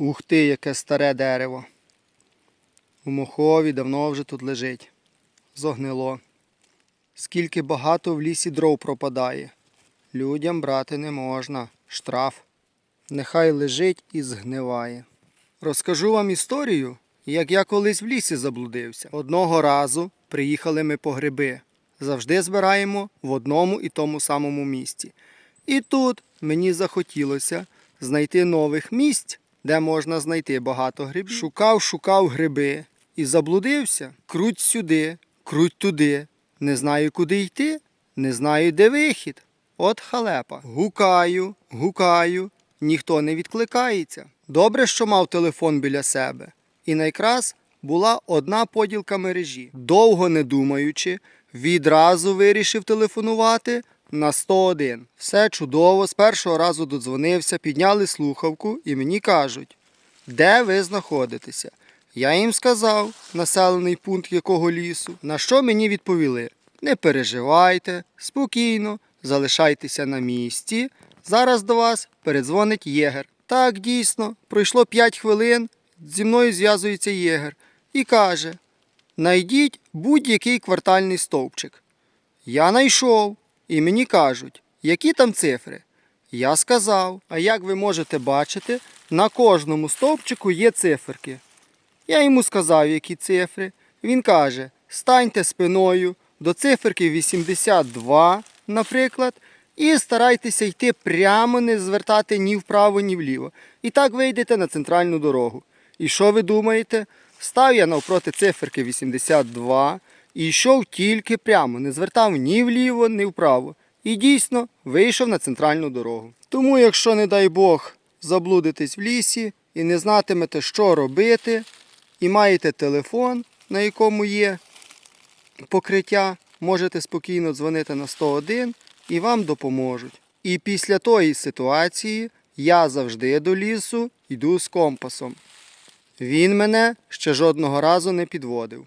Ух ти, яке старе дерево. У мохові давно вже тут лежить. Зогнило. Скільки багато в лісі дров пропадає. Людям брати не можна. Штраф. Нехай лежить і згниває. Розкажу вам історію, як я колись в лісі заблудився. Одного разу приїхали ми по гриби. Завжди збираємо в одному і тому самому місці. І тут мені захотілося знайти нових місць, де можна знайти багато грибів. Шукав, шукав гриби і заблудився. Круть сюди, круть туди. Не знаю, куди йти, не знаю, де вихід. От халепа. Гукаю, гукаю, ніхто не відкликається. Добре, що мав телефон біля себе. І найкраз була одна поділка мережі. Довго не думаючи, відразу вирішив телефонувати на 101. Все чудово, з першого разу додзвонився, підняли слухавку і мені кажуть, де ви знаходитеся. Я їм сказав, населений пункт якого лісу, на що мені відповіли: не переживайте, спокійно, залишайтеся на місці. Зараз до вас передзвонить єгер. Так, дійсно, пройшло 5 хвилин, зі мною зв'язується єгер і каже: Найдіть будь-який квартальний стовпчик. Я знайшов, і мені кажуть, які там цифри. Я сказав, а як ви можете бачити, на кожному стовпчику є циферки. Я йому сказав, які цифри. Він каже: станьте спиною до циферки 82, наприклад, і старайтеся йти прямо, не звертати ні вправо, ні вліво. І так вийдете на центральну дорогу. І що ви думаєте? Став я навпроти циферки 82 і йшов тільки прямо, не звертав ні вліво, ні вправо. І дійсно вийшов на центральну дорогу. Тому, якщо, не дай Бог, заблудитесь в лісі і не знатимете, що робити, і маєте телефон, на якому є покриття, можете спокійно дзвонити на 101 і вам допоможуть. І після тої ситуації я завжди до лісу йду з компасом. Він мене ще жодного разу не підводив.